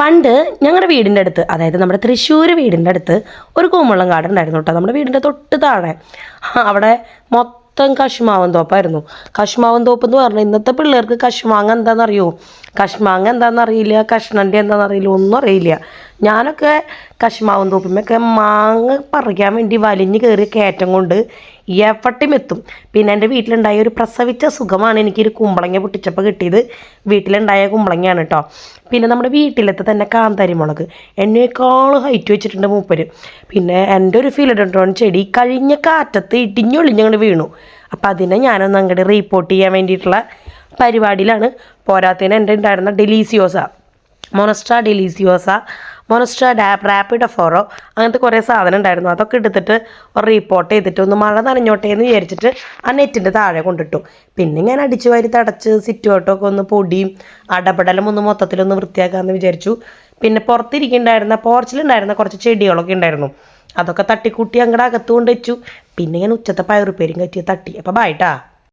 പണ്ട് ഞങ്ങളുടെ വീടിന്റെ അടുത്ത് അതായത് നമ്മുടെ തൃശ്ശൂർ വീടിന്റെ അടുത്ത് ഒരു കൂമ്പളം ഗാർഡൻ ഉണ്ടായിരുന്നു കേട്ടോ നമ്മുടെ വീടിന്റെ തൊട്ട് താഴെ. അവിടെ മൊത്തം കശുമാവൻ തോപ്പായിരുന്നു. കശുമാവൻ തോപ്പ് എന്ന് പറഞ്ഞാൽ ഇന്നത്തെ പിള്ളേർക്ക് കശുമാങ്ങ എന്താണെന്നറിയോ കശുമാങ്ങ എന്താണെന്നറിയില്ല കഷ്ണണ്ടി എന്താണെന്നറിയില്ല ഒന്നും അറിയില്ല. ഞാനൊക്കെ കശുമാവും തോപ്പിമൊക്കെ മാങ്ങ പറിക്കാൻ വേണ്ടി വലിഞ്ഞു കയറി കയറ്റം കൊണ്ട് എപ്പട്ടും എത്തും. പിന്നെ എന്റെ വീട്ടിലുണ്ടായ ഒരു പ്രസവിച്ച സുഖമാണ് എനിക്കൊരു കുമ്പളങ്ങ പൊട്ടിച്ചപ്പോൾ കിട്ടിയത്. വീട്ടിലുണ്ടായ കുമ്പളങ്ങയാണ് കേട്ടോ പിന്നെ നമ്മുടെ വീട്ടിലത്തെ തന്നെ കാന്താരിമുളക് എന്നേക്കാൾ ഹൈറ്റ് വെച്ചിട്ടുണ്ട് മൂപ്പര്. പിന്നെ എന്റെ ഒരു ഫിലഡോൺ ചെടി കഴിഞ്ഞ കാറ്റത്ത് ഇടിഞ്ഞൊളിഞ്ഞങ്ങോട്ട് വീണു. അപ്പോൾ അതിനെ ഞാനൊന്ന് അങ്ങോട്ട് റീപ്പോർട്ട് ചെയ്യാൻ വേണ്ടിയിട്ടുള്ള പരിപാടിയിലാണ്. പോരാത്തതിന് എന്റെ ഉണ്ടായിരുന്ന ഡെലീസിയോസ മൊനസ്ട്ര ഡെലീസിയോസ മൊനസ്ട്ര ഡാപ്പ് റാപ്പിഡ് ഫോറോ അങ്ങനത്തെ കുറേ സാധനം ഉണ്ടായിരുന്നു. അതൊക്കെ എടുത്തിട്ട് ഒരു റിപ്പോർട്ട് ചെയ്തിട്ട് ഒന്ന് മഴ നനഞ്ഞോട്ടെ എന്ന് വിചാരിച്ചിട്ട് ആ നെറ്റിന്റെ താഴെ കൊണ്ടിട്ടു. പിന്നെ ഞാൻ അടിച്ചു വാരി തടച്ച് സിറ്റുവട്ടൊക്കെ ഒന്ന് പൊടിയും അടപടലും ഒന്ന് മൊത്തത്തിലൊന്ന് വൃത്തിയാക്കാമെന്ന് വിചാരിച്ചു. പിന്നെ പുറത്തിരിക്കുന്നുണ്ടായിരുന്ന പോർച്ചിലുണ്ടായിരുന്ന കുറച്ച് ചെടികളൊക്കെ ഉണ്ടായിരുന്നു. അതൊക്കെ തട്ടിക്കൂട്ടി അങ്ങടെ അകത്ത് കൊണ്ടുവച്ചു പിന്നെ ഞാൻ ഉച്ചത്തെ പയറുപ്പേരും കയറ്റി തട്ടി. അപ്പോൾ ബായിട്ടാ